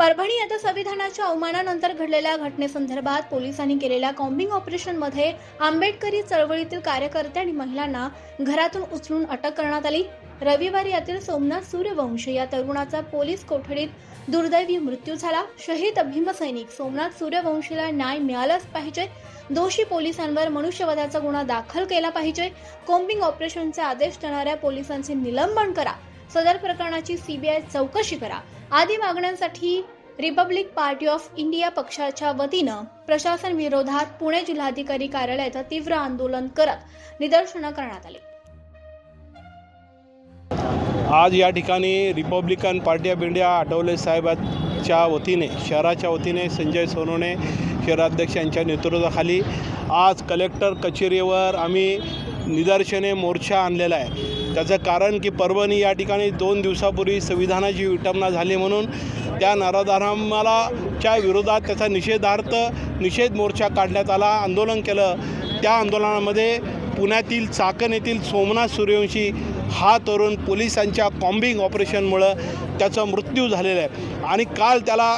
परभणी येथे संविधानाच्या अवमानानंतर घडलेल्या घटनेसंदर्भात पोलिसांनी केलेल्या कॉम्बिंग ऑपरेशनमध्ये आंबेडकरी चळवळीतील कार्यकर्ते आणि महिलांना घरातून उचलून अटक करण्यात आली. रविवारी यातील सोमनाथ सूर्यवंशी या तरुणाचा पोलीस कोठडीत दुर्दैवी मृत्यू झाला. शहीद भीमसैनिक सोमनाथ सूर्यवंशीला न्याय मिळालाच पाहिजे. दोषी पोलिसांवर मनुष्यवधाचा गुन्हा दाखल केला पाहिजे. कोम्बिंग ऑपरेशनचे आदेश देणाऱ्या पोलिसांचे निलंबन करा. सदर प्रकरणाची सीबीआय चौकशी करा. आदी मागण्यांसाठी रिपब्लिक पार्टी ऑफ इंडिया पक्षाच्या वतीनं प्रशासन विरोधात पुणे जिल्हाधिकारी कार्यालयाचं तीव्र आंदोलन करत निदर्शनं करण्यात आली. आज या ठिकाणी Republican Party of India Athawale साहेबांच्या वतीने शहराच्या वतीने संजय सोनोने शहराध्यक्ष यांच्या नेतृत्वाखाली आज कलेक्टर कचेरीवर आम्ही निदर्शने मोर्चा आणलेला आहे. त्याचं कारण की परभणी या ठिकाणी दोन दिवसापूर्वी संविधानाची विटंबना झाली म्हणून त्या नराधारामाला विरोधात त्याचा निषेधार्थ निषेध मोर्चा काढण्यात आला आंदोलन केलं. त्या आंदोलनामध्ये पुण्यातील चाकण येथील सोमनाथ सूर्यवंशी हा तरुण पोलिसांच्या कॉम्बिंग ऑपरेशनमुळं त्याचा मृत्यू झालेला आहे. आणि काल त्याला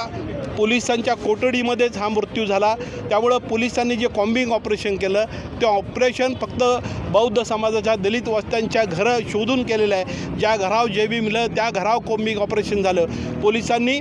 पोलिसांच्या कोठडीमध्येच हा मृत्यू झाला. त्यामुळं पोलिसांनी जे कॉम्बिंग ऑपरेशन केलं ते ऑपरेशन फक्त बौद्ध समाजाच्या दलित वस्त्यांच्या घरं शोधून केलेलं आहे. ज्या घराव जेबी मिळलं त्या घराव कॉम्बिंग ऑपरेशन झालं. पोलिसांनी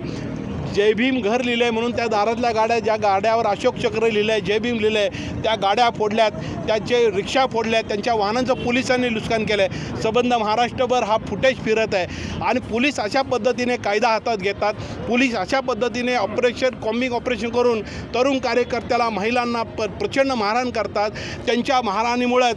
जय भीम घर लिहिलं आहे म्हणून त्या दारातल्या गाड्या ज्या गाड्यावर अशोक चक्र लिहिलं आहे जय भीम लिहिलं आहे त्या गाड्या फोडल्यात त्याचे रिक्षा फोडल्यात त्यांच्या वाहनांचं पोलिसांनी नुकसान केलं आहे संबंध महाराष्ट्रभर हा फुटेज फिरत आहे. आणि पोलीस अशा पद्धतीने कायदा हातात घेतात. पोलीस अशा पद्धतीने ऑपरेशन कॉम्बिंग ऑपरेशन करून तरुण कार्यकर्त्याला महिलांना प प्रचंड मारहाण करतात. त्यांच्या मारहाणीमुळेच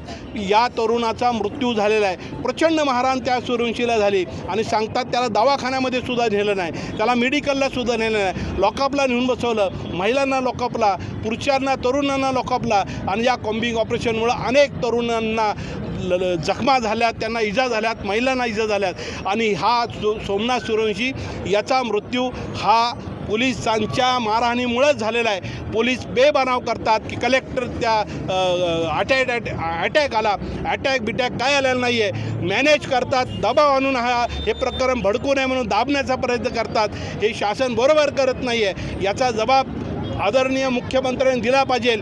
या तरुणाचा मृत्यू झालेला आहे. प्रचंड मारहाण त्या सुरुंशीला झाली. आणि सांगतात त्याला दवाखान्यामध्ये सुद्धा नेलं नाही. त्याला मेडिकलला सुद्धा नेलं नाही लॉकअपला नेऊन बसवलं. महिलांना लॉकअपला पुरुषांना तरुणांना लॉकअपला आणि या कॉम्बिंग ऑपरेशनमुळं अनेक तरुणांना ल- जखमा झाल्यात त्यांना इजा झाल्यात महिलांना इजा झाल्यात. आणि हा सो सोमनाथ सूर्यवंशी याचा मृत्यू हा पोलिसांच्या मारहाणीमुळेच झालेला आहे. पोलीस बेबनाव करतात की कलेक्टर त्या अटॅक अटॅक आला. अटॅक बिटॅक काय आलेला नाही आहे मॅनेज करतात. दबाव आणून हा हे प्रकरण भडकू नये म्हणून दाबण्याचा प्रयत्न करतात. हे शासन बरोबर करत नाही आहे याचा जबाब आदरणीय मुख्यमंत्र्यांनी दिला पाहिजे.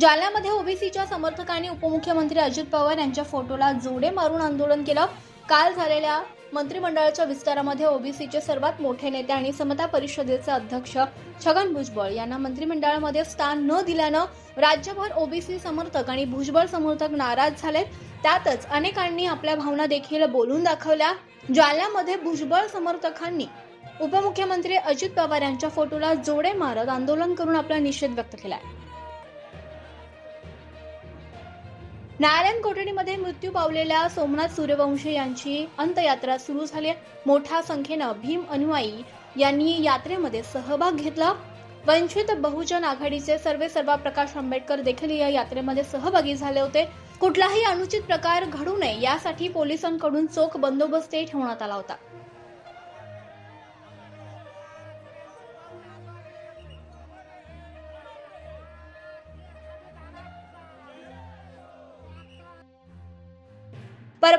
जालन्यामध्ये ओबीसीच्या समर्थकांनी उपमुख्यमंत्री अजित पवार यांच्या फोटोला जोडे मारून आंदोलन केलं. काल झालेल्या मंत्रिमंडळाच्या विस्तारामध्ये ओबीसीचे सर्वात मोठे नेते आणि समता परिषदेचे अध्यक्ष छगन भुजबळ यांना मंत्रिमंडळामध्ये स्थान न दिल्यानं राज्यभर ओबीसी समर्थक आणि भुजबळ समर्थक नाराज झाले त्यातच अनेकांनी आपल्या भावना देखील बोलून दाखवल्या जालन्यामध्ये भुजबळ समर्थकांनी उपमुख्यमंत्री अजित पवार यांच्या फोटोला जोडे मारत आंदोलन करून आपला निषेध व्यक्त केला नारायण कोठडीमध्ये मृत्यू पावलेल्या सोमनाथ सूर्यवंशी यांची अंतयात्रा सुरू झाली मोठ्या संख्येनं भीम अनुयायी यांनी यात्रेमध्ये सहभाग घेतला. वंचित बहुजन आघाडीचे सर्वे सर्वा प्रकाश आंबेडकर देखील या यात्रेमध्ये सहभागी झाले होते. कुठलाही अनुचित प्रकार घडू नये यासाठी पोलिसांकडून चोख बंदोबस्त ठेवण्यात आला होता.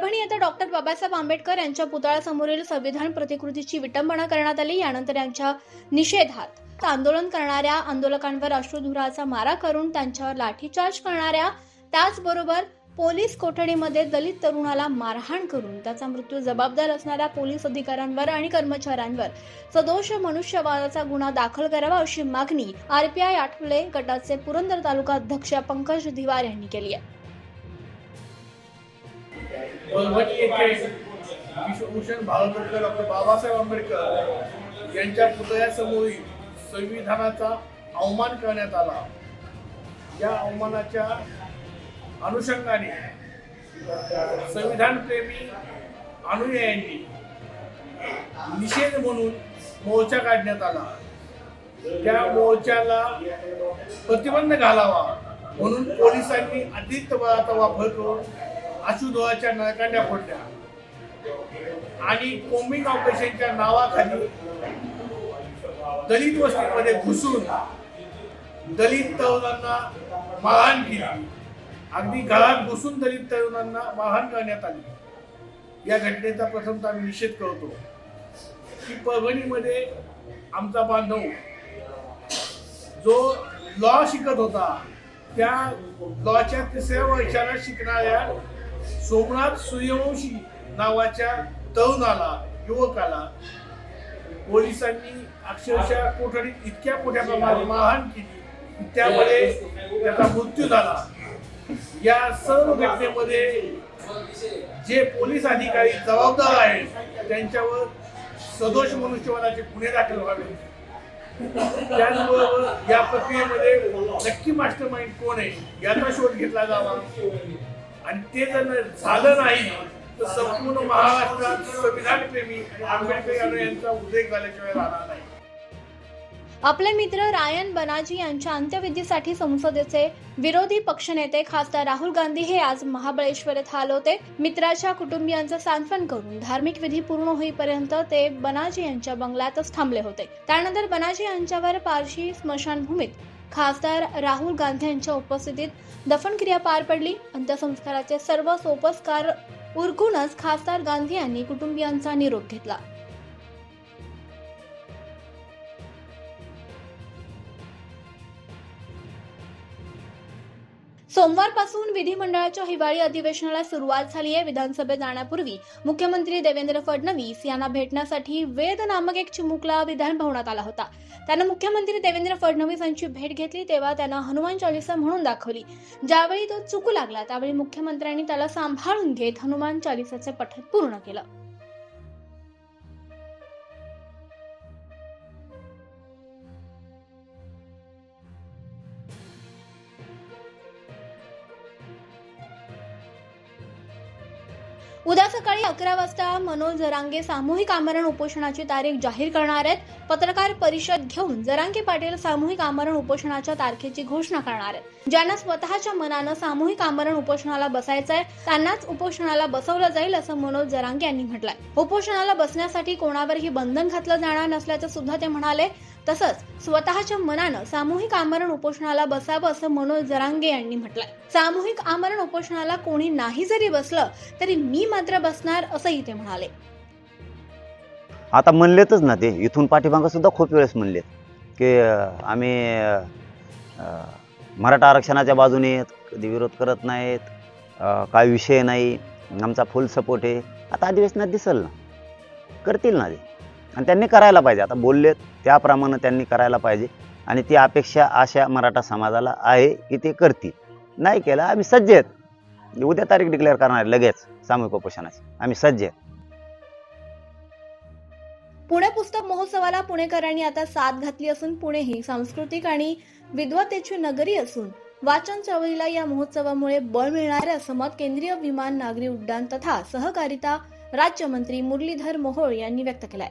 परभणी येथे डॉक्टर बाबासाहेब आंबेडकर यांच्या पुतळ्यासमोरील संविधान प्रतिकृतीची विटंबना करण्यात आली यानंतर यांच्या निषेधात आंदोलन करणाऱ्या आंदोलकांवर अश्रुधुराचा मारा करून त्यांच्यावर लाठीचार्ज करणाऱ्या त्याचबरोबर पोलीस कोठडीमध्ये दलित तरुणाला मारहाण करून त्याचा मृत्यू जबाबदार असणाऱ्या पोलीस अधिकाऱ्यांवर आणि कर्मचाऱ्यांवर सदोष मनुष्यवादाचा गुन्हा दाखल करावा अशी मागणी आरपीआय आठवले गटाचे पुरंदर तालुका अध्यक्ष पंकज धिवार यांनी केली आहे. विश्वभूषण भारतरत्न डॉक्टर बाबासाहेब आंबेडकर यांच्या पुतळ्यासमोरील संविधानाचा अवमान करण्यात आला. या अवमानाच्या अनुषंगाने संविधान प्रेमी अनुयायांनी निषेध म्हणून मोर्चा काढण्यात आला. त्या मोर्चाला प्रतिबंध घालावा म्हणून पोलिसांनी अतिरिक्त बळाचा वापर करून आशुधोळाच्या नळकांड्या फोडल्या. आणि कोम्बिंग ऑपरेशनच्या नावाखाली दलित वस्तीमध्ये घुसून दलित तरुणांना मारहाण केली. अगदी घरात घुसून दलित तरुणांना मारहाण करण्यात आली. या घटनेचा प्रथमतः आम्ही निषेध करतो. की परभणीमध्ये आमचा बांधव जो लॉ शिकत होता त्या लॉच्या तिसऱ्या वर्षाला शिकणाऱ्या सोमनाथ सूर्यवंशी नावाच्या तरुणाला युवकाला पोलिसांनी अक्षरशः कोठडीत इतक्या मोठ्या प्रमाणात मारहाण केली त्यामध्ये त्याचा मृत्यू झाला. या सर्व घटनेमध्ये जे पोलीस अधिकारी जबाबदार आहेत त्यांच्यावर सदोष मनुष्यवधाचे गुन्हे दाखल व्हावे. त्याचबरोबर या प्रक्रियेमध्ये नक्की मास्टर माइंड कोण आहे याचा शोध घेतला जावा. आणि ते जर झालं नाही तर संपूर्ण महाराष्ट्रात संविधानप्रेमी आंबेडकर यांचा उद्रेक झाल्याशिवाय राहणार नाही. आपले मित्र रायन बनाजी यांच्या अंत्यविधीसाठी संसदेचे विरोधी पक्षनेते खासदार राहुल गांधी हे आज महाबळेश्वर येथे आले होते. मित्राच्या कुटुंबियांचं सांत्वन करून धार्मिक विधी पूर्ण होईपर्यंत ते बनाजी यांच्या बंगल्यातच थांबले होते. त्यानंतर बनाजी यांच्यावर पारशी स्मशानभूमीत खासदार राहुल गांधी यांच्या उपस्थितीत दफनक्रिया पार पडली. अंत्यसंस्काराचे सर्व सोपस्कार उरकूनच खासदार गांधी यांनी कुटुंबियांचा निरोप घेतला. सोमवारपासून विधिमंडळाच्या हिवाळी अधिवेशनाला सुरुवात झाली आहे. विधानसभेत जाण्यापूर्वी मुख्यमंत्री देवेंद्र फडणवीस यांना भेटण्यासाठी वेद नामक एक चिमुकला विधान भवनात आला होता. त्यानं मुख्यमंत्री देवेंद्र फडणवीस यांची भेट घेतली तेव्हा त्यानं हनुमान चालिसा म्हणून दाखवली. ज्यावेळी तो चुकू लागला त्यावेळी मुख्यमंत्र्यांनी त्याला सांभाळून घेत हनुमान चालिसाचे पठण पूर्ण केलं. उद्या सकाळी अकरा वाजता मनोज जरांगे सामूहिक आमरण उपोषणाची तारीख जाहीर करणार आहेत. पत्रकार परिषद घेऊन जरांगे पाटील सामूहिक आमरण उपोषणाच्या तारखेची घोषणा करणार आहेत. ज्यांना स्वतःच्या मनानं सामूहिक आमरण उपोषणाला बसायचं आहे त्यांनाच उपोषणाला बसवलं जाईल असं मनोज जरांगे यांनी म्हटलंय. उपोषणाला बसण्यासाठी कोणावरही बंधन घातलं जाणार नसल्याचं सुद्धा ते म्हणाले. तसंच स्वतःच्या मनानं सामूहिक आमरण उपोषणाला बसावं असं मनोज जरांगे यांनी म्हटलंय. सामूहिक आमरण उपोषणाला कोणी नाही जरी बसलं तरी मी मात्र बसणार असंही ते म्हणाले. आता म्हणलेतच ना ते इथून पाठीमागं सुद्धा खूप वेळेस म्हणलेत की आम्ही मराठा आरक्षणाच्या बाजूने कधी विरोध करत नाहीत काय विषय नाही आमचा फुल सपोर्ट आहे. आता अधिवेशनात दिसल ना करतील ना ते. आणि त्यांनी करायला पाहिजे. आता बोललेत त्याप्रमाणे त्यांनी करायला पाहिजे. आणि ती अपेक्षा अशा मराठा समाजाला आहे की ते करतील. नाही केलं आम्ही सज्ज आहेत. उद्या तारीख डिक्लेअर करणार लगेच सामूहिक उपोषणाची. आम्ही सज्ज आहेत. पुणे पुस्तक महोत्सवाला पुणेकरांनी आता साथ घातली असून पुणे ही सांस्कृतिक आणि विद्वतेची नगरी असून वाचन चळवळीला या महोत्सवामुळे बळ मिळणार असं मत केंद्रीय विमान नागरी उड्डाण तथा सहकारिता राज्यमंत्री मुरलीधर मोहोळ यांनी व्यक्त केलाय.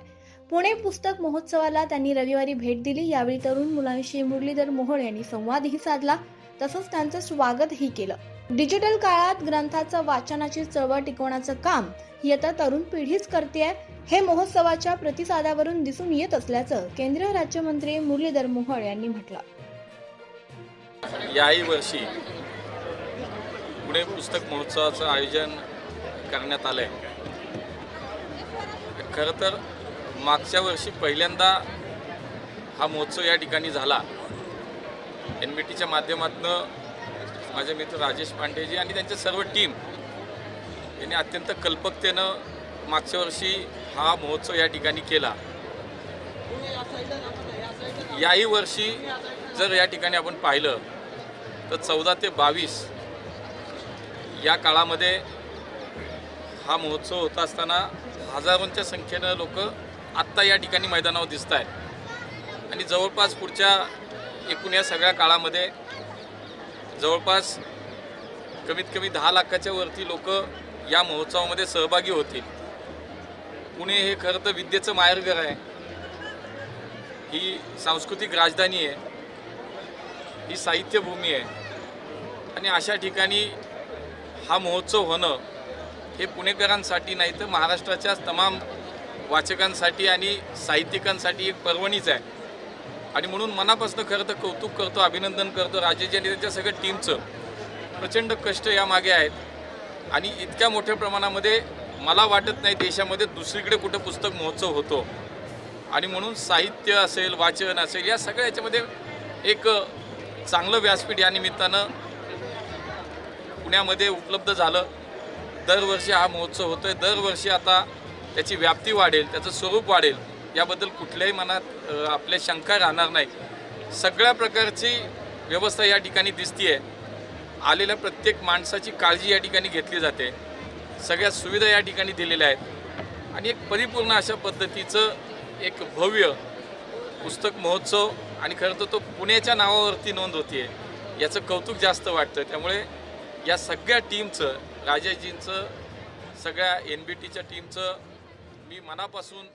पुणे पुस्तक महोत्सवाला त्यांनी रविवारी भेट दिली. यावेळी तरुण मुलांशी मुरलीधर मोहोळ यांनी संवादही साधला. तसंच त्यांचं स्वागतही केलं. डिजिटल काळात ग्रंथाचं वाचनाची चळवळ टिकवण्याचं काम ही आता तरुण पिढीच करते हे महोत्सवाच्या प्रतिसादावरून दिसून येत असल्याचं केंद्रीय राज्यमंत्री मुरलीधर मोहोळ यांनी म्हटलं. याही वर्षी पुणे पुस्तक महोत्सवाचं आयोजन करण्यात आलंय. खरं तर मागच्या वर्षी पहिल्यांदा हा महोत्सव या ठिकाणी झाला. एन बी टीच्या माध्यमातून माझे मित्र राजेश पांडेजी आणि त्यांचे सर्व टीम यांनी अत्यंत कल्पकतेनं मागच्या वर्षी हा महोत्सव या ठिकाणी केला. याही वर्षी जर या ठिकाणी आपण पाहिलं तर चौदा ते बावीस या काळामध्ये हा महोत्सव होत असताना हजारोंच्या संख्येनं लोक आत्ता या ठिकाणी मैदानावर दिसत आहेत आणि जवळपास पुढच्या एकूण या सगळ्या काळामध्ये जवळपास कमीत कमी दहा लाखाच्या वरती लोक या महोत्सवामध्ये सहभागी होतील. पुणे हे खरं तर विद्येचं माहेरघर आहे. ही सांस्कृतिक राजधानी आहे. ही साहित्यभूमी आहे. आणि अशा ठिकाणी हा महोत्सव होणं हे पुणेकरांसाठी नाही तर महाराष्ट्राच्या तमाम वाचकांसाठी आणि साहित्यिकांसाठी एक पर्वणीच आहे. आणि म्हणून मनापासून खरं तर कौतुक करतो अभिनंदन करतो. राजेजी आणि त्यांच्या सगळ्या टीमचं प्रचंड कष्ट यामागे आहेत. आणि इतक्या मोठ्या प्रमाणामध्ये मला वाटत नाही देशामध्ये दुसरीकडे कुठं पुस्तक महोत्सव होतो. आणि म्हणून साहित्य असेल वाचन असेल या सगळ्या याच्यामध्ये एक चांगलं व्यासपीठ या निमित्तानं पुण्यामध्ये उपलब्ध झालं. दरवर्षी हा महोत्सव होतो आहे दरवर्षी आता त्याची व्याप्ती वाढेल त्याचं स्वरूप वाढेल याबद्दल कुठल्याही मनात आपल्या शंका राहणार नाही. सगळ्या प्रकारची व्यवस्था या ठिकाणी दिसतीये. आलेल्या प्रत्येक माणसाची काळजी या ठिकाणी घेतली जाते. सगळ्या सुविधा या ठिकाणी दिलेल्या आहेत. आणि एक परिपूर्ण अशा पद्धतीचं एक भव्य पुस्तक महोत्सव आणि खरं तर तो पुण्याच्या नावावरती नोंद होतीये. याचं कौतुक जास्त वाटतं. त्यामुळे या सगळ्या टीमचं राजाजींचं सगळ्या एन बी टीच्या टीमचं मी मनापासून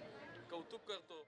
कौतुक करतो.